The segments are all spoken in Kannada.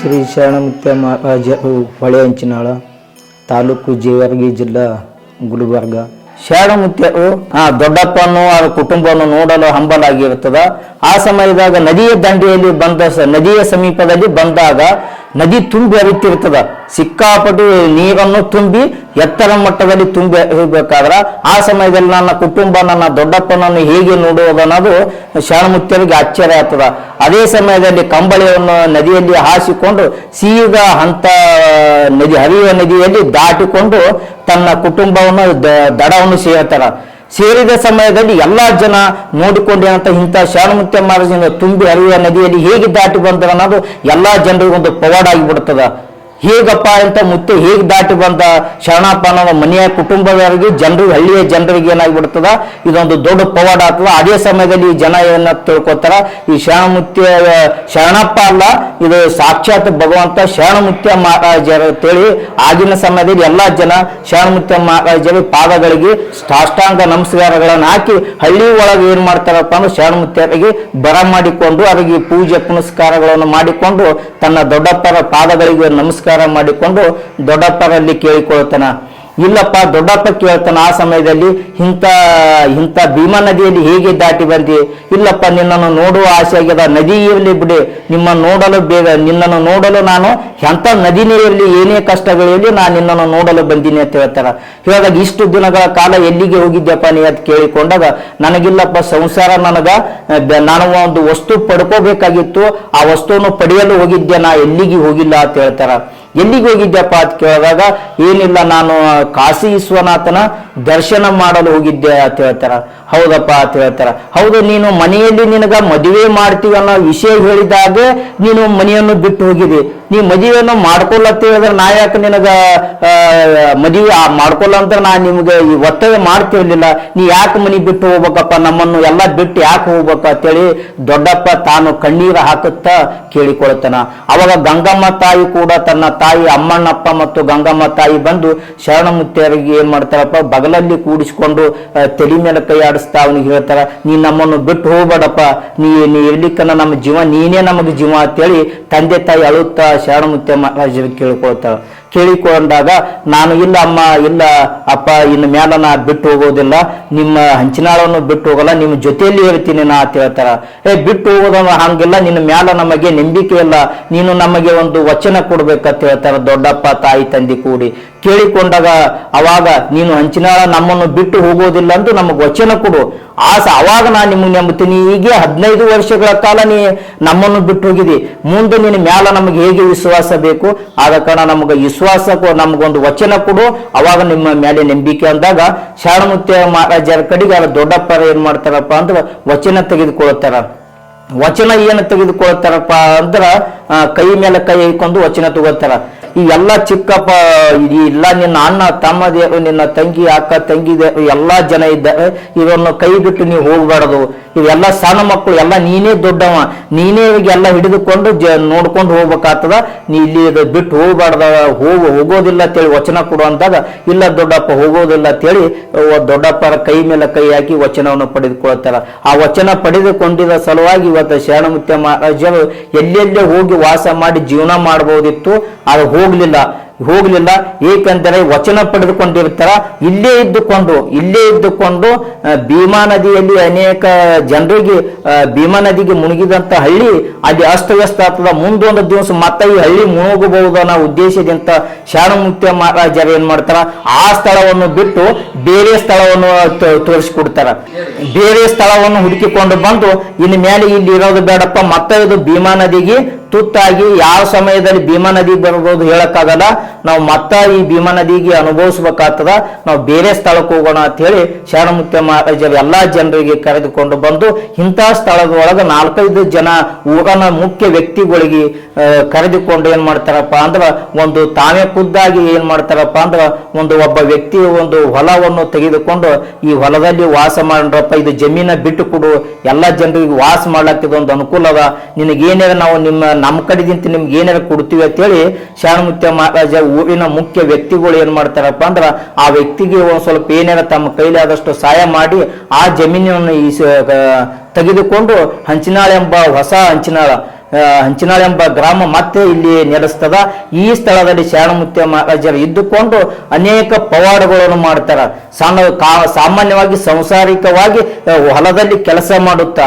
ಶ್ರೀ ಶ್ರೀ ಶರಣಮುತ್ಯ ಹೊಳೆ ಹಂಚಿನಾಳ, ತಾಲೂಕು ಜೇವರ್ಗಿ ಜಿಲ್ಲಾ ಗುಲ್ಬರ್ಗ. ಶರಣಮುತ್ಯರು ಆ ದೊಡ್ಡಪ್ಪನು ಅವರ ಕುಟುಂಬವನ್ನು ನೋಡಲು ಹಂಬಲಾಗಿರುತ್ತದೆ. ಆ ಸಮಯದಾಗ ನದಿಯ ದಂಡೆಯಲ್ಲಿ ಬಂದ ನದಿಯ ಸಮೀಪದಲ್ಲಿ ಬಂದಾಗ ನದಿ ತುಂಬಿ ಹರಿತಿರ್ತದ. ಸಿಕ್ಕಾಪಟ್ಟು ನೀರನ್ನು ತುಂಬಿ ಎತ್ತರ ಮಟ್ಟದಲ್ಲಿ ತುಂಬಿ ಹೋಗ್ಬೇಕಾದ್ರ ಆ ಸಮಯದಲ್ಲಿ ನನ್ನ ಕುಟುಂಬ, ನನ್ನ ದೊಡ್ಡಪ್ಪನನ್ನು ಹೇಗೆ ನೋಡುವುದನ್ನೋದು ಶರಣಮುಖ್ಯರಿಗೆ ಆಶ್ಚರ್ಯ ಆಗ್ತದ. ಅದೇ ಸಮಯದಲ್ಲಿ ಕಂಬಳಿಯನ್ನು ನದಿಯಲ್ಲಿ ಹಾಸಿಕೊಂಡು ಸೀದಾ ಹಂತ, ನದಿ ಹರಿಯುವ ನದಿಯಲ್ಲಿ ದಾಟಿಕೊಂಡು ತನ್ನ ಕುಟುಂಬವನ್ನು ದಡವನ್ನು ಸೇರ್ತಾರ. ಸೇರಿದ ಸಮಯದಲ್ಲಿ ಎಲ್ಲ ಜನ ನೋಡಿಕೊಂಡೆ ಏನಂತ ಇಂಥ ಶರಣಮುತ್ಯ ಮಹಾರಾಜನ ತುಂಬಿ ಹರಿಯುವ ನದಿಯಲ್ಲಿ ಹೇಗೆ ದಾಟಿ ಬಂದರು ಅನ್ನೋದು ಎಲ್ಲ ಜನರಿಗೆ ಒಂದು ಪವಾಡ ಆಗಿಬಿಡ್ತದ. ಹೇಗಪ್ಪ ಅಂತ ಮುತ್ತು ಹೇಗೆ ದಾಟಿ ಬಂದ ಶರಣಪ್ಪ ಅನ್ನೋ ಮನೆಯ ಕುಟುಂಬದವರಿಗೆ ಜನರು, ಹಳ್ಳಿಯ ಜನರಿಗೆ ಏನಾಗ್ಬಿಡ್ತದ? ಇದೊಂದು ದೊಡ್ಡ ಪವಾಡ ಆಗ್ತದ. ಅದೇ ಸಮಯದಲ್ಲಿ ಈ ಜನ ಏನ ತಿಳ್ಕೊತಾರ? ಈ ಶರಣಮುತ್ಯ ಶರಣಪ್ಪ ಅಲ್ಲ, ಇದು ಸಾಕ್ಷಾತ್ ಭಗವಂತ ಶರಣಮುತ್ಯ ಮಹಾರಾಜರು ಅಂತೇಳಿ ಆಗಿನ ಸಮಯದಲ್ಲಿ ಎಲ್ಲಾ ಜನ ಶರಣಮುತ್ಯ ಮಹಾರಾಜರ ಪಾದಗಳಿಗೆ ಸಾಷ್ಟಾಂಗ ನಮಸ್ಕಾರಗಳನ್ನು ಹಾಕಿ ಹಳ್ಳಿ ಒಳಗೆ ಏನ್ ಮಾಡ್ತಾರಪ್ಪ ಅಂದ್ರೆ ಶರಣಮುತ್ಯರಿಗೆ ಬರ ಮಾಡಿಕೊಂಡು, ಅವರಿಗೆ ಪೂಜೆ ಪುನಸ್ಕಾರಗಳನ್ನು ಮಾಡಿಕೊಂಡು ತನ್ನ ದೊಡ್ಡಪ್ಪರ ಪಾದಗಳಿಗೆ ನಮಸ್ಕಾರ ಮಾಡಿಕೊಂಡು ದೊಡ್ಡಪ್ಪರಲ್ಲಿ ಕೇಳಿಕೊಳ್ತಾನ ಇಲ್ಲಪ್ಪ, ದೊಡ್ಡಪ್ಪ ಕೇಳ್ತಾನ, ಆ ಸಮಯದಲ್ಲಿ ಇಂಥ ಇಂಥ ಭೀಮಾ ನದಿಯಲ್ಲಿ ಹೇಗೆ ದಾಟಿ ಬಂದಿ? ಇಲ್ಲಪ್ಪ, ನಿನ್ನನ್ನು ನೋಡುವ ಆಸೆ ಆಗ್ಯದ. ನದಿ ಇರಲಿ ಬಿಡಿ, ನಿಮ್ಮನ್ನು ನೋಡಲು ಬೇಗ, ನಿನ್ನನ್ನು ನೋಡಲು ನಾನು ಎಂಥ ನದಿನೇ ಇರಲಿ ಏನೇ ಕಷ್ಟಗಳಿರಲಿ ನಾನು ನಿನ್ನನ್ನು ನೋಡಲು ಬಂದೀನಿ ಅಂತ ಹೇಳ್ತಾರ. ಹೇಳಿದಾಗ ಇಷ್ಟು ದಿನಗಳ ಕಾಲ ಎಲ್ಲಿಗೆ ಹೋಗಿದ್ದೆಪ್ಪ ನೀ ಅಂತ ಕೇಳಿಕೊಂಡಾಗ, ನನಗಿಲ್ಲಪ್ಪ, ಸಂಸಾರ ನನಗ ನಾನು ಒಂದು ವಸ್ತು ಪಡ್ಕೋಬೇಕಾಗಿತ್ತು. ಆ ವಸ್ತುವನ್ನು ಪಡೆಯಲು ಹೋಗಿದ್ದೆ ನಾ? ಎಲ್ಲಿಗೆ ಹೋಗಿಲ್ಲ ಅಂತ ಹೇಳ್ತಾರ. ಎಲ್ಲಿಗೆ ಹೋಗಿದ್ದೆಪ್ಪ ಅಂತ ಕೇಳಿದಾಗ, ಏನಿಲ್ಲ, ನಾನು ಕಾಶಿ ವಿಶ್ವನಾಥನ ದರ್ಶನ ಮಾಡಲು ಹೋಗಿದ್ದೆ ಅಂತ ಹೇಳ್ತಾರ. ಹೌದಪ್ಪ ಅಂತ ಹೇಳ್ತಾರ. ಹೌದು, ನೀನು ಮನೆಯಲ್ಲಿ ನಿನಗ ಮದುವೆ ಮಾಡ್ತೀವಿ ಅನ್ನೋ ವಿಷಯ ಹೇಳಿದಾಗ ನೀನು ಮನೆಯನ್ನು ಬಿಟ್ಟು ಹೋಗಿದಿ ನೀ ಮದುವೆಯನ್ನು ಮಾಡ್ಕೊಳ್ಳತ್ತ ಹೇಳಿದ್ರೆ ನಾ ಯಾಕೆ ನಿನಗ ಮದುವೆ ಆ ಮಾಡ್ಕೊಳ್ಳ ಅಂತ ನಾ ನಿಮ್ಗೆ ಈ ಒತ್ತಾಯ ಮಾಡ್ತಿರ್ಲಿಲ್ಲ. ನೀ ಯಾಕೆ ಮನೆ ಬಿಟ್ಟು ಹೋಗ್ಬೇಕಪ್ಪ? ನಮ್ಮನ್ನು ಎಲ್ಲ ಬಿಟ್ಟು ಯಾಕೆ ಹೋಗ್ಬೇಕ ಅಂತೇಳಿ ದೊಡ್ಡಪ್ಪ ತಾನು ಕಣ್ಣೀರು ಹಾಕುತ್ತಾ ಕೇಳಿಕೊಳ್ತಾನ. ಅವಾಗ ಗಂಗಮ್ಮ ತಾಯಿ ಕೂಡ ತನ್ನ ತಾಯಿ ಅಮ್ಮಣ್ಣಪ್ಪ ಮತ್ತು ಗಂಗಮ್ಮ ತಾಯಿ ಬಂದು ಶರಣಮುತ್ಯರಿಗೆ ಏನ್ ಮಾಡ್ತಾರಪ್ಪ? ಬಗಲಲ್ಲಿ ಕೂಡಿಸಿಕೊಂಡು ತಲೆ ಮೇಲೆ ಕೈ ಆಡಿಸ್ತಾ ಅವನಿಗೆ ಹೇಳ್ತಾರ, ನೀ ನಮ್ಮನ್ನು ಬಿಟ್ಟು ಹೋಗ್ಬೇಡಪ್ಪ. ನೀ ನೀ ಇರ್ಲಿಕ್ಕನ ನಮ್ಮ ಜೀವ, ನೀನೇ ನಮಗೆ ಜೀವ ಅಂತೇಳಿ ತಂದೆ ತಾಯಿ ಅಳುತ್ತಾ ಶರಣಮುತ್ಯ ಮಹಾರಾಜರು ಕೇಳ್ಕೊಳ್ತಾಳ. ಕೇಳಿಕೊಂಡಾಗ, ನಾನು ಇಲ್ಲ ಅಮ್ಮ, ಇಲ್ಲ ಅಪ್ಪ, ಇನ್ನು ಮ್ಯಾಲ ನಾ ಬಿಟ್ಟು ಹೋಗೋದಿಲ್ಲ. ನಿಮ್ಮ ಹಂಚಿನಾಳನ್ನು ಬಿಟ್ಟು ಹೋಗಲ್ಲ, ನಿಮ್ಮ ಜೊತೆಯಲ್ಲಿ ಹೇಳ್ತೀನಿ ನಾ, ಅಂತ ಹೇಳ್ತಾರ. ಏ, ಬಿಟ್ಟು ಹೋಗೋದನ್ನ ಹಂಗಿಲ್ಲ, ನಿನ್ನ ಮ್ಯಾಲ ನಮಗೆ ನಂಬಿಕೆ ಇಲ್ಲ. ನೀನು ನಮಗೆ ಒಂದು ವಚನ ಕೊಡ್ಬೇಕಂತ ಹೇಳ್ತಾರ. ದೊಡ್ಡಪ್ಪ, ತಾಯಿ, ತಂದೆ ಕೂಡಿ. ಕೇಳಿಕೊಂಡಾಗ ಅವಾಗ ನೀನು ಹಂಚಿನಾಳ ನಮ್ಮನ್ನು ಬಿಟ್ಟು ಹೋಗೋದಿಲ್ಲ ಅಂತ ನಮಗೆ ವಚನ ಕೊಡು. ಆಸ ಅವಾಗ ನಾನು ನಿಮಗೆ ನಂಬುತ್ತೀನಿ. ಹೀಗೆ ಹದಿನೈದು ವರ್ಷಗಳ ಕಾಲ ನೀ ನಮ್ಮನ್ನು ಬಿಟ್ಟು ಹೋಗಿದಿ. ಮುಂದೆ ನಿನ್ನ ಮ್ಯಾಲ ನಮಗೆ ಹೇಗೆ ವಿಶ್ವಾಸ ಬೇಕು? ಆದ ಕಾರಣ ನಮಗೆ ವಿಶ್ವಾಸ ನಮಗೊಂದು ವಚನ ಕೊಡು. ಅವಾಗ ನಿಮ್ಮ ಮೇಲೆ ನಂಬಿಕೆ ಅಂದಾಗ ಶರಣಮುತ್ಯ ಮಹಾರಾಜರ ಕಡೆಗೆ ಅವರ ದೊಡ್ಡಪ್ಪರ ಏನ್ ಮಾಡ್ತಾರಪ್ಪ ಅಂದ್ರೆ ವಚನ ತೆಗೆದುಕೊಳ್ತಾರ. ವಚನ ಏನು ತೆಗೆದುಕೊಳ್ತಾರಪ್ಪ ಅಂದ್ರ ಕೈ ಮೇಲೆ ಕೈ ಇಟ್ಕೊಂಡು ವಚನ ತಗೋತಾರ. ಈ ಎಲ್ಲ ಚಿಕ್ಕಪ್ಪ ಇಲ್ಲ, ನಿನ್ನ ಅಣ್ಣ ತಮ್ಮದೇರು ನಿನ್ನ ತಂಗಿ, ಅಕ್ಕ, ತಂಗಿ ಎಲ್ಲ ಜನ ಇದ್ದಾರೆ ಇವನ್ನು ಕೈ ಬಿಟ್ಟು ನೀವು ಹೋಗ್ಬಾರ್ದು. ಇವೆಲ್ಲ ಸಣ್ಣ ಮಕ್ಕಳು, ಎಲ್ಲ ನೀನೇ ದೊಡ್ಡವ. ನೀನೇ ಎಲ್ಲ ಹಿಡಿದುಕೊಂಡು ಜ, ನೋಡ್ಕೊಂಡು ಹೋಗ್ಬೇಕಾಗ್ತದ. ನೀ ಇಲ್ಲಿ ಇದು ಬಿಟ್ಟು ಹೋಗ್ಬಾರ್ದ, ಹೋಗ, ಹೋಗೋದಿಲ್ಲ ಅಂತೇಳಿ ವಚನ ಕೊಡು ಇಲ್ಲ ದೊಡ್ಡಪ್ಪ, ಹೋಗೋದಿಲ್ಲ ಅಂತೇಳಿ ದೊಡ್ಡಪ್ಪರ ಕೈ ಮೇಲೆ ಕೈ ಹಾಕಿ ವಚನವನ್ನು ಪಡೆದುಕೊಳ್ತಾರ. ಆ ವಚನ ಪಡೆದುಕೊಂಡಿದ ಸಲುವಾಗಿ ಇವತ್ತು ಶರಣಮುತ್ಯ ಮಹಾರಾಜರು ಎಲ್ಲೆಲ್ಲೇ ಹೋಗಿ ವಾಸ ಮಾಡಿ ಜೀವನ ಮಾಡಬಹುದಿತ್ತು. ಅದು ಹೋಗ್ಲಿಲ್ಲ. ಹೋಗ್ಲಿಲ್ಲ. ಏಕೆಂದರೆ ವಚನ ಪಡೆದುಕೊಂಡಿರ್ತಾರ ಇಲ್ಲೇ ಇದ್ದುಕೊಂಡು ಇಲ್ಲೇ ಇದ್ದುಕೊಂಡು ಭೀಮಾ ನದಿಯಲ್ಲಿ ಅನೇಕ ಜನರಿಗೆ ಭೀಮಾ ನದಿಗೆ ಮುಳುಗಿದಂತ ಹಳ್ಳಿ, ಅಲ್ಲಿ ಅಸ್ತವ್ಯಸ್ತ ಆಗ್ತದ ಮುಂದೊಂದು ದಿವಸ ಮತ್ತೆ ಈ ಹಳ್ಳಿ ಮುಳುಗಬಹುದು ಅನ್ನೋ ಉದ್ದೇಶದಿಂದ ಶಾಣಮುತ್ಯ ಮಹಾರಾಜರು ಏನ್ ಮಾಡ್ತಾರ? ಆ ಸ್ಥಳವನ್ನು ಬಿಟ್ಟು ಬೇರೆ ಸ್ಥಳವನ್ನು ತೋರಿಸ್ಕೊಡ್ತಾರ. ಬೇರೆ ಸ್ಥಳವನ್ನು ಹುಡುಕಿಕೊಂಡು ಬಂದು, ಇನ್ನು ಮೇಲೆ ಇಲ್ಲಿ ಇರೋದು ಬೇಡಪ್ಪ. ಮತ್ತೆ ಇದು ಭೀಮಾ ನದಿಗೆ ತುತ್ತಾಗಿ ಯಾವ ಸಮಯದಲ್ಲಿ ಭೀಮಾ ನದಿ ಬರ್ಬೋದು ಹೇಳಕ್ಕಾಗಲ್ಲ. ನಾವು ಮತ್ತ ಈ ಭೀಮಾ ನದಿಗೆ ಅನುಭವಿಸ್ಬೇಕಾಗ್ತದ. ನಾವು ಬೇರೆ ಸ್ಥಳಕ್ಕೆ ಹೋಗೋಣ ಅಂತ ಹೇಳಿ ಶರಣಮುಖ್ಯ ಮಹಾರಾಜರು ಎಲ್ಲಾ ಜನರಿಗೆ ಕರೆದುಕೊಂಡು ಬಂದು ಇಂಥ ಸ್ಥಳದೊಳಗೆ ನಾಲ್ಕೈದು ಜನ ಊರನ ಮುಖ್ಯ ವ್ಯಕ್ತಿಗಳಿಗೆ ಕರೆದುಕೊಂಡು ಏನ್ ಮಾಡ್ತಾರಪ್ಪ ಅಂದ್ರ ಒಂದು ತಾವೇ ಖುದ್ದಾಗಿ ಏನ್ ಮಾಡ್ತಾರಪ್ಪ ಅಂದ್ರ ಒಂದು ಒಬ್ಬ ವ್ಯಕ್ತಿ ಒಂದು ಹೊಲವನ್ನು ತೆಗೆದುಕೊಂಡು ಈ ಹೊಲದಲ್ಲಿ ವಾಸ ಮಾಡ್ರಪ್ಪ, ಇದು ಜಮೀನ ಬಿಟ್ಟು ಕೊಡು, ಎಲ್ಲ ಜನರಿಗೆ ವಾಸ ಮಾಡ್ಲಾಕ್ತಿದ ಒಂದು ಅನುಕೂಲ ಅದ. ನಿನಗೇನಾರ ನಾವು ನಿಮ್ಮ ನಮ್ಮ ಕಡೆಗಿಂತ ನಿಮ್ಗೆ ಏನಾರ ಕೊಡ್ತೀವಿ ಅಂತೇಳಿ ಶರಣಮುತ್ಯ ಮಹಾರಾಜ ಊರಿನ ಮುಖ್ಯ ವ್ಯಕ್ತಿಗಳು ಏನ್ ಮಾಡ್ತಾರಪ್ಪ ಅಂದ್ರ ಆ ವ್ಯಕ್ತಿಗೆ ಒಂದ್ ಸ್ವಲ್ಪ ಏನಾರ ತಮ್ಮ ಕೈಲಿ ಆದಷ್ಟು ಸಹಾಯ ಮಾಡಿ ಆ ಜಮೀನನ್ನು ಈ ತೆಗೆದುಕೊಂಡು ಹಂಚಿನಾಳ ಎಂಬ ಹೊಸ ಹಂಚಿನಾಳ. ಹಂಚಿನಾಳ ಎಂಬ ಗ್ರಾಮ ಮತ್ತೆ ಇಲ್ಲಿ ನೆಲೆಸ್ತದ ಈ ಸ್ಥಳದಲ್ಲಿ ಶರಣಮುತ್ಯ ಮಹಾರಾಜರು ಇದ್ದುಕೊಂಡು ಅನೇಕ ಪವಾಡಗಳನ್ನು ಮಾಡ್ತಾರ. ಸಣ್ಣ ಕಾ, ಸಾಮಾನ್ಯವಾಗಿ ಸಂಸಾರಿಕವಾಗಿ ಹೊಲದಲ್ಲಿ ಕೆಲಸ ಮಾಡುತ್ತಾ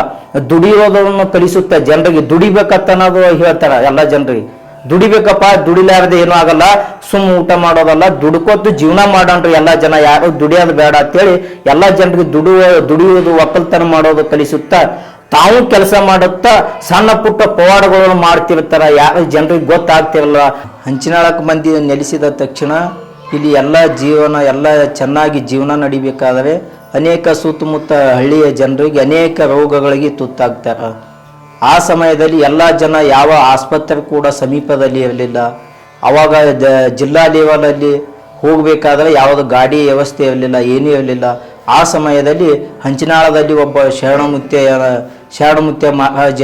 ದುಡಿಯೋದನ್ನು ಕಲಿಸುತ್ತಾ ಜನರಿಗೆ ದುಡಿಬೇಕತ್ತನ್ನೋದು ಹೇಳ್ತಾರ ಎಲ್ಲ ಜನರಿಗೆ. ದುಡಿಬೇಕಪ್ಪ, ದುಡಿಲಾರದೆ ಏನೂ ಆಗಲ್ಲ ಸುಮ್ಮ ಊಟ ಮಾಡೋದಲ್ಲ ದುಡ್ಕೋತು ಜೀವನ ಮಾಡೋಣ್ರಿ, ಎಲ್ಲ ಜನ ಯಾರು ದುಡಿಯೋದು ಬೇಡ ಅಂತೇಳಿ ಎಲ್ಲ ಜನರಿಗೆ ದುಡಿಯೋ ದುಡಿಯೋದು ಒಕ್ಕಲ್ತನ ಮಾಡೋದು ಕಲಿಸುತ್ತಾ ತಾವು ಕೆಲಸ ಮಾಡುತ್ತಾ ಸಣ್ಣ ಪುಟ್ಟ ಪವಾಡಗಳನ್ನು ಮಾಡ್ತಿರ್ತಾರ ಯಾರು ಜನರಿಗೆ ಗೊತ್ತಾಗ್ತಿರಲ್ಲ. ಹಂಚಿನಾಳಕ್ಕೆ ಮಂದಿ ನೆಲೆಸಿದ ತಕ್ಷಣ ಇಲ್ಲಿ ಎಲ್ಲ ಜೀವನ, ಎಲ್ಲ ಚೆನ್ನಾಗಿ ಜೀವನ ನಡಿಬೇಕಾದರೆ ಅನೇಕ ಸುತ್ತಮುತ್ತ ಹಳ್ಳಿಯ ಜನರಿಗೆ ಅನೇಕ ರೋಗಗಳಿಗೆ ತುತ್ತಾಗ್ತಾರ. ಆ ಸಮಯದಲ್ಲಿ ಎಲ್ಲ ಜನ ಯಾವ ಆಸ್ಪತ್ರೆ ಕೂಡ ಸಮೀಪದಲ್ಲಿ ಇರಲಿಲ್ಲ. ಅವಾಗ ದ- ಜಿಲ್ಲಾ ಲೆವೆಲಲ್ಲಿ ಹೋಗಬೇಕಾದ್ರೆ ಯಾವುದು ಗಾಡಿ ವ್ಯವಸ್ಥೆ ಇರಲಿಲ್ಲ, ಏನೂ ಇರಲಿಲ್ಲ. ಆ ಸಮಯದಲ್ಲಿ ಹಂಚಿನಾಳದಲ್ಲಿ ಒಬ್ಬ ಶರಣಮುತ್ಯ ಶರಣಮುತ್ಯ ಮಹಾರಾಜ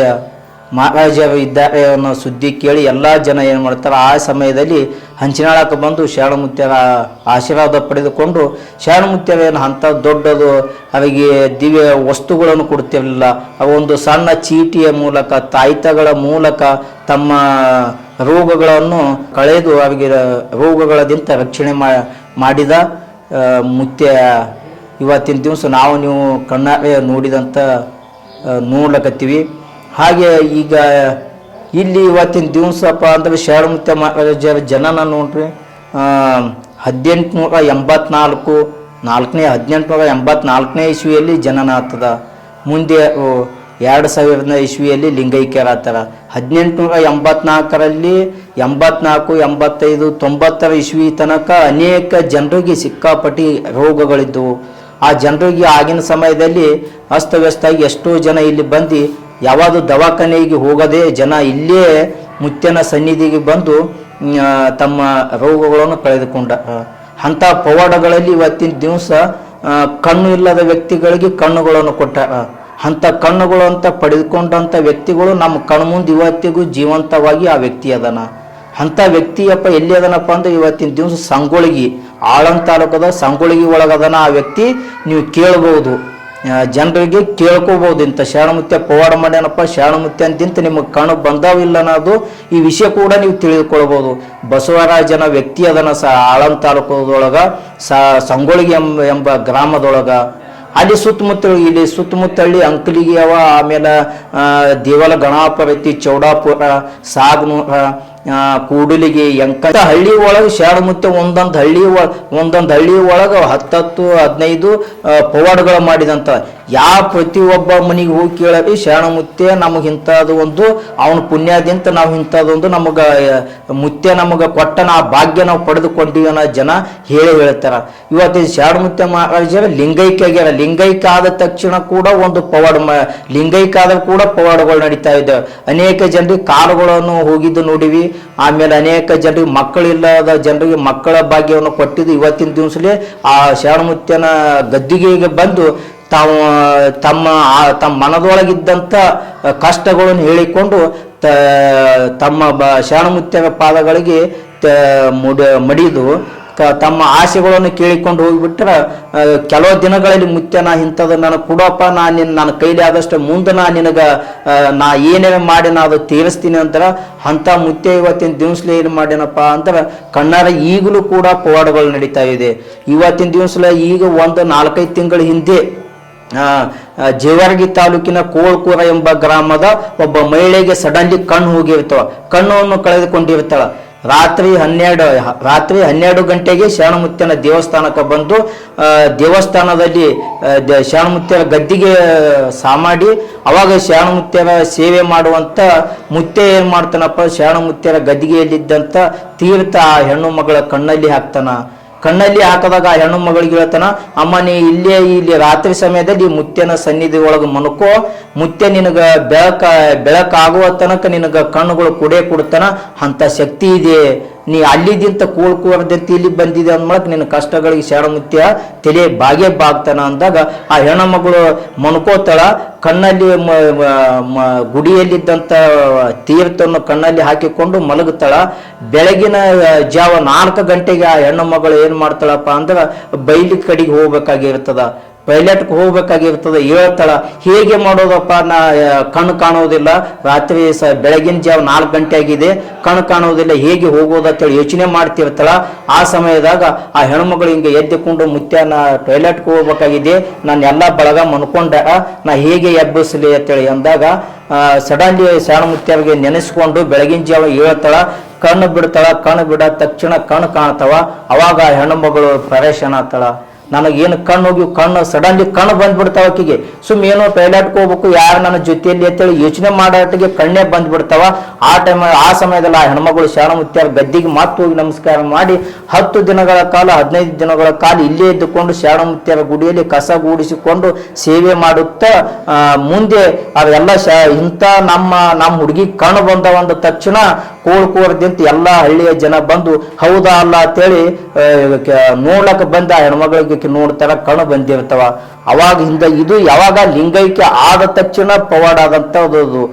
ಮಹಾರಾಜ ಇದ್ದಾರೆ ಅನ್ನೋ ಸುದ್ದಿ ಕೇಳಿ ಎಲ್ಲ ಜನ ಏನು ಮಾಡ್ತಾರೆ, ಆ ಸಮಯದಲ್ಲಿ ಹಂಚಿನಾಳಕ್ಕೆ ಬಂದು ಶರಣಮುತ್ಯರ ಆಶೀರ್ವಾದ ಪಡೆದುಕೊಂಡು ಶರಣಮುತ್ಯರೇನು ಅಂಥ ದೊಡ್ಡದು ಅವರಿಗೆ ದಿವ್ಯ ವಸ್ತುಗಳನ್ನು ಕೊಡ್ತಿರಲಿಲ್ಲ. ಒಂದು ಸಣ್ಣ ಚೀಟಿಯ ಮೂಲಕ, ತಾಯ್ತಗಳ ಮೂಲಕ ತಮ್ಮ ರೋಗಗಳನ್ನು ಕಳೆದು ಅವರಿಗೆ ರೋಗಗಳದಿಂದ ರಕ್ಷಣೆ ಮಾಡಿದ ಮುತ್ಯ ಇವತ್ತಿನ ದಿವಸ ನಾವು ನೀವು ಕಣ್ಣಾರೆ ನೋಡಿದಂಥ ನೋಡ್ಲಕತ್ತೀವಿ. ಹಾಗೆ ಈಗ ಇಲ್ಲಿ ಇವತ್ತಿನ ದಿವಸಪ್ಪ ಅಂದ್ರೆ ಶಹರ ಮಹಾರಾಜರ ಜನನ ನೋಡ್ರಿ. ಹದಿನೆಂಟುನೂರ ಎಂಬತ್ನಾಲ್ಕು, ನಾಲ್ಕನೇ, ಹದಿನೆಂಟುನೂರ ಎಂಬತ್ನಾಲ್ಕನೇ ಇಸ್ವಿಯಲ್ಲಿ ಜನನ ಆಗ್ತದ. ಮುಂದೆ ಎರಡು ಸಾವಿರದ ಇಸ್ವಿಯಲ್ಲಿ ಲಿಂಗೈಕ್ಯರಾಗ್ತಾರ ಹದಿನೆಂಟುನೂರ ಎಂಬತ್ನಾಲ್ಕರಲ್ಲಿ ಎಂಬತ್ನಾಲ್ಕು, ಎಂಬತ್ತೈದು, ತೊಂಬತ್ತರ ಇಸ್ವಿ ತನಕ ಅನೇಕ ಜನರಿಗೆ ಸಿಕ್ಕಾಪಟ್ಟಿ ರೋಗಗಳಿದ್ದವು. ಆ ಜನರಿಗೆ ಆಗಿನ ಸಮಯದಲ್ಲಿ ಅಸ್ತವ್ಯಸ್ತಾಗಿ ಎಷ್ಟೋ ಜನ ಇಲ್ಲಿ ಬಂದು ಯಾವುದು ದವಾಖಾನೆಗೆ ಹೋಗದೆ ಜನ ಇಲ್ಲೇ ಮುತ್ಯನ ಸನ್ನಿಧಿಗೆ ಬಂದು ತಮ್ಮ ರೋಗಗಳನ್ನು ಕಳೆದುಕೊಂಡ ಅಂಥ ಪವಾಡಗಳಲ್ಲಿ ಇವತ್ತಿನ ದಿವಸ ಕಣ್ಣು ಇಲ್ಲದ ವ್ಯಕ್ತಿಗಳಿಗೆ ಕಣ್ಣುಗಳನ್ನು ಕೊಟ್ಟ. ಅಂಥ ಕಣ್ಣುಗಳು ಅಂತ ಪಡೆದುಕೊಂಡಂಥ ವ್ಯಕ್ತಿಗಳು ನಮ್ಮ ಕಣ್ಮುಂದೆ ಇವತ್ತಿಗೂ ಜೀವಂತವಾಗಿ ಆ ವ್ಯಕ್ತಿ ಅದನ. ಅಂಥ ವ್ಯಕ್ತಿಯಪ್ಪ ಎಲ್ಲಿ ಅದನಪ್ಪ ಅಂದ್ರೆ ಇವತ್ತಿನ ದಿವಸ ಸಂಗೊಳಗಿ. ಆಳಂದ ತಾಲೂಕದ ಸಂಗೊಳಗಿ ಒಳಗದನ ಆ ವ್ಯಕ್ತಿ, ನೀವು ಕೇಳಬಹುದು ಜನರಿಗೆ ಕೇಳ್ಕೋಬಹುದು ಇಂಥ ಶರಣಮುತ್ಯ ಪವಾಡ ಮಾಡ್ಯಾನಪ್ಪ ಶರಣಮುತ್ಯ ಅಂತಿಂತ ನಿಮಗೆ ಕಣ್ಣು ಬಂದಾವಿಲ್ಲ ಅನ್ನೋದು ಈ ವಿಷಯ ಕೂಡ ನೀವು ತಿಳಿದುಕೊಳ್ಬಹುದು ಬಸವರಾಜನ ವ್ಯಕ್ತಿ ಅದನ ಸ ಆಳಂದ ತಾಲೂಕದೊಳಗ, ಸ ಸಂಗೊಳಗಿ ಎಂಬ ಎಂಬ ಗ್ರಾಮದೊಳಗ. ಅಲ್ಲಿ ಸುತ್ತಮುತ್ತ ಇಲ್ಲಿ ಸುತ್ತಮುತ್ತ ಹಳ್ಳಿ ಅಂಕಲಿಗೆ ಅವ, ಆಮೇಲೆ ದೇವಲ ಗಣಾಪರತಿ ಚೌಡಾಪುರ, ಸಾಗನೂರ ಕೂಡಲಿಗೆ ಎಂಕ ಹಳ್ಳಿ ಒಳಗೆ ಶರಣಮುತ್ತ ಒಂದೊಂದು ಹಳ್ಳಿ ಒಳ ಒಂದೊಂದು ಹಳ್ಳಿ ಒಳಗೆ ಹತ್ತತ್ತು ಹದಿನೈದು ಪವಾಡ್ಗಳು ಮಾಡಿದಂತ. ಪ್ರತಿ ಪ್ರತಿಯೊಬ್ಬ ಮನೆಗೆ ಹೋಗಿ ಕೇಳಿ ಶಾಣ ಮುತ್ತೆ ನಮಗೆ ಇಂಥದ್ದು ಒಂದು, ಅವನ ಪುಣ್ಯದಿಂದ ನಾವು ಇಂಥದ್ದೊಂದು ನಮಗೆ ಮುತ್ತೆ ನಮಗೆ ಕೊಟ್ಟನ ಆ ಭಾಗ್ಯ ನಾವು ಪಡೆದುಕೊಂಡಿವಿ ಅನ್ನೋ ಜನ ಹೇಳಿ ಹೇಳ್ತಾರ. ಇವತ್ತು ಮುತ್ತೆ ಮಹಾರಾಜರ ಲಿಂಗೈಕ್ಯ ಆಗ್ಯಾರ. ಲಿಂಗೈಕ್ಯ ಆದ ತಕ್ಷಣ ಕೂಡ ಒಂದು ಪವಾಡ ಲಿಂಗೈಕ್ಯ ಆದ ಕೂಡ ಪವಾಡಗಳು ನಡೀತಾ ಇದ್ದಾವೆ. ಅನೇಕ ಜನರಿಗೆ ಕಾರುಗಳನ್ನು ಹೋಗಿದ್ದು ನೋಡಿವಿ. ಆಮೇಲೆ ಅನೇಕ ಜನರಿಗೆ ಮಕ್ಕಳಿಲ್ಲದ ಜನರಿಗೆ ಮಕ್ಕಳ ಭಾಗ್ಯವನ್ನು ಕೊಟ್ಟಿದ್ದು ಇವತ್ತಿನ ದಿವಸಲೇ ಆ ಶರಣಮುತ್ಯನ ಗದ್ದಿಗೆಗೆ ಬಂದು ತಾವು, ತಮ್ಮ ತಮ್ಮ ಮನದೊಳಗಿದ್ದಂಥ ಕಷ್ಟಗಳನ್ನು ಹೇಳಿಕೊಂಡು ತ, ತಮ್ಮ ಬ ಪಾದಗಳಿಗೆ ತ, ಮುಡ, ಮಡಿದು ತಮ್ಮ ಆಸೆಗಳನ್ನು ಕೇಳಿಕೊಂಡು ಹೋಗಿಬಿಟ್ರೆ ಕೆಲವು ದಿನಗಳಲ್ಲಿ ಮುತ್ಯ ನಾ ಇಂಥದ್ದು ನನಗೆ ಕೊಡೋಪ್ಪ, ನಾ ನಿನ್ನ ನನ್ನ ಕೈಲಿ ಆದಷ್ಟು ಮುಂದೆ ನಾ ನಿನಗೆ ನಾ ಏನೇನು ಮಾಡಿ ನಾ ಅದು ತೀರಿಸ್ತೀನಿ ಅಂತಾರೆ ಅಂಥ ಮುತ್ಯ ಇವತ್ತಿನ ದಿವಸಲೇ ಏನು ಮಾಡ್ಯನಪ್ಪ ಅಂದ್ರೆ, ಕಣ್ಣಾರ ಈಗಲೂ ಕೂಡ ಪವಾಡಗಳು ನಡೀತಾ ಇದೆ. ಇವತ್ತಿನ ದಿವಸಲೇ ಈಗ ಒಂದು ನಾಲ್ಕೈದು ತಿಂಗಳ ಹಿಂದೆ ಜೇವರ್ಗಿ ತಾಲೂಕಿನ ಕೋಳ್ಕೂರ ಎಂಬ ಗ್ರಾಮದ ಒಬ್ಬ ಮಹಿಳೆಗೆ ಸಡನ್ಲಿ ಕಣ್ಣು ಹೋಗಿರ್ತಾವ. ಕಣ್ಣನ್ನು ಕಳೆದುಕೊಂಡಿರ್ತಾಳ. ರಾತ್ರಿ ಹನ್ನೆರಡು ರಾತ್ರಿ ಹನ್ನೆರಡು ಗಂಟೆಗೆ ಶರಣಮುತ್ಯನ ದೇವಸ್ಥಾನಕ್ಕೆ ಬಂದು ದೇವಸ್ಥಾನದಲ್ಲಿ ಶರಣಮುತ್ಯರ ಗದ್ದಿಗೆ ಸಾಮಾಡಿ, ಅವಾಗ ಶರಣಮುತ್ಯರ ಸೇವೆ ಮಾಡುವಂತ ಮುತ್ತೆ ಏನು ಮಾಡ್ತಾನಪ್ಪ? ಶರಣಮುತ್ಯರ ಗದ್ದಿಗೆಯಲ್ಲಿದ್ದಂತ ತೀರ್ಥ ಆ ಹೆಣ್ಣು ಮಗಳ ಕಣ್ಣಲ್ಲಿ ಹಾಕ್ತಾನ. ಕಣ್ಣಲ್ಲಿ ಹಾಕದಾಗ ಆ ಹೆಣ್ಣು ಮಗಳಿಗೆ ಹೇಳ್ತಾನ ಅಮ್ಮ, ನೀ ಇಲ್ಲೇ, ಇಲ್ಲಿ ರಾತ್ರಿ ಸಮಯದಲ್ಲಿ ಮುತ್ಯನ ಸನ್ನಿಧಿ ಒಳಗೆ ಮನುಕೋ. ಮುತ್ಯ ನಿನಗ ಬೆಳಕ, ಬೆಳಕಾಗುವ ತನಕ ನಿನಗ ಕಣ್ಣುಗಳು ಕುಡೆ ಕೊಡ್ತಾನ ಅಂತ ಶಕ್ತಿ ಇದೆ. ನೀ ಅಲ್ಲಿದ್ದಂತ ಕೂಳ್ಕೋರ್ದಂತ ಇಲ್ಲಿ ಬಂದಿದೆ ಅಂದ್ಮಳಕ್ ನಿನ್ನ ಕಷ್ಟಗಳಿಗೆ ಶರಣಮುತ್ಯ ತಲೆ ಬಾಗೆ ಬಾಗ್ತಾನ ಅಂದಾಗ ಆ ಹೆಣ್ಣು ಮಗಳು ಮನ್ಕೋತಾಳ ಕಣ್ಣಲ್ಲಿ ಗುಡಿಯಲ್ಲಿದ್ದಂಥ ತೀರ್ಥವನ್ನು ಕಣ್ಣಲ್ಲಿ ಹಾಕಿಕೊಂಡು ಮಲಗುತ್ತಾಳ. ಬೆಳಗಿನ ಜಾವ ನಾಲ್ಕು ಗಂಟೆಗೆ ಆ ಹೆಣ್ಣು ಮಗಳು ಏನು ಮಾಡ್ತಾಳಪ್ಪ ಅಂದ್ರೆ ಬೈಲಿ ಕಡೆಗೆ ಹೋಗ್ಬೇಕಾಗಿರ್ತದ. ಟೈಲೆಟ್ಗೆ ಹೋಗ್ಬೇಕಾಗಿರ್ತದೆ, ಹೇಳ್ತಾಳ, ಹೇಗೆ ಮಾಡೋದಪ್ಪ, ನಾ ಕಣ್ಣು ಕಾಣೋದಿಲ್ಲ, ರಾತ್ರಿ ಸ, ಬೆಳಗಿನ ಜಾವ ನಾಲ್ಕು ಗಂಟೆ ಆಗಿದೆ, ಕಣ್ಣು ಕಾಣೋದಿಲ್ಲ, ಹೇಗೆ ಹೋಗೋದಂತೇಳಿ ಯೋಚನೆ ಮಾಡ್ತಿರ್ತಾಳ. ಆ ಸಮಯದಾಗ ಆ ಹೆಣ್ಮಗಳು ಹಿಂಗೆ ಎದ್ದುಕೊಂಡು ಮುತ್ಯ, ನಾ ಟೈಲೆಟ್ಗೆ ಹೋಗ್ಬೇಕಾಗಿದೆ, ನಾನು ಎಲ್ಲ ಬಳಗ ಮನ್ಕೊಂಡ ನಾ ಹೇಗೆ ಎಬ್ಬಿಸಲಿ ಅಂತೇಳಿ ಅಂದಾಗ ಸಡನ್ಲಿ ಸಣ್ಣ ಮುತ್ಯರಿಗೆ ನೆನೆಸ್ಕೊಂಡು ಬೆಳಗಿನ ಜಾವ ಹೇಳ್ತಾಳ, ಕಣ್ಣು ಬಿಡ್ತಾಳ, ಕಣ್ಣು ಬಿಡ ತಕ್ಷಣ ಕಣ್ಣು ಕಾಣ್ತಾವ, ಅವಾಗ ಹೆಣ್ಣು ಮಗಳು ಪರೇಶಾನ ಆಗ್ತಾಳ ನನಗೇನು ಕಣ್ಣು ಹೋಗಿ ಕಣ್ಣು ಸಡನ್ಲಿ ಕಣ್ಣು ಬಂದ್ಬಿಡ್ತಾವ ಆಕಿಗೆ. ಸುಮ್ ಏನೋ ಟೈಲೆಟ್ಗೆ ಹೋಗ್ಬೇಕು ಯಾರು ನನ್ನ ಜೊತೆಯಲ್ಲಿ ಅಂತೇಳಿ ಯೋಚನೆ ಮಾಡೋಟಿಗೆ ಕಣ್ಣೇ ಬಂದ್ಬಿಡ್ತಾವ. ಆ ಟೈಮ್ ಆ ಸಮಯದಲ್ಲಿ ಆ ಹೆಣ್ಮಗಳು ಶಾಣಮುತ್ಯಾರ ಗದ್ದಿಗೆ ಮತ್ತೆ ಹೋಗಿ ನಮಸ್ಕಾರ ಮಾಡಿ, ಹತ್ತು ದಿನಗಳ ಕಾಲ, ಹದಿನೈದು ದಿನಗಳ ಕಾಲ ಇಲ್ಲೇ ಇದ್ದುಕೊಂಡು ಶಾಣಮುತ್ಯಾರ ಗುಡಿಯಲ್ಲಿ ಕಸ ಗೂಡಿಸಿಕೊಂಡು ಸೇವೆ ಮಾಡುತ್ತಾ ಮುಂದೆ ಅವೆಲ್ಲ ಶ, ಇಂಥ ನಮ್ಮ ನಮ್ಮ ಹುಡುಗಿ ಕಣ್ಣು ಬಂದವ ಅಂದ ತಕ್ಷಣ ಕೋಳ್ ಕೋರ್ದಿಂತ ಎಲ್ಲ ಹಳ್ಳಿಯ ಜನ ಬಂದು, ಹೌದಾ ಅಲ್ಲ? ಅಂತೇಳಿ ನೋಡ್ಲಕ್ಕ ಬಂದ ಹೆಣ್ಮಗಳಿಗೆ ಆಕಿ ನೋಡ್ತಾರ ಕಣ್ಣು ಬಂದಿರ್ತಾವ ಅವಾಗ ಹಿಂದೆ ಇದು ಯಾವಾಗ ಲಿಂಗೈಕ್ಯ ಆದ ತಕ್ಷಣ ಪವಾಡ ಅದು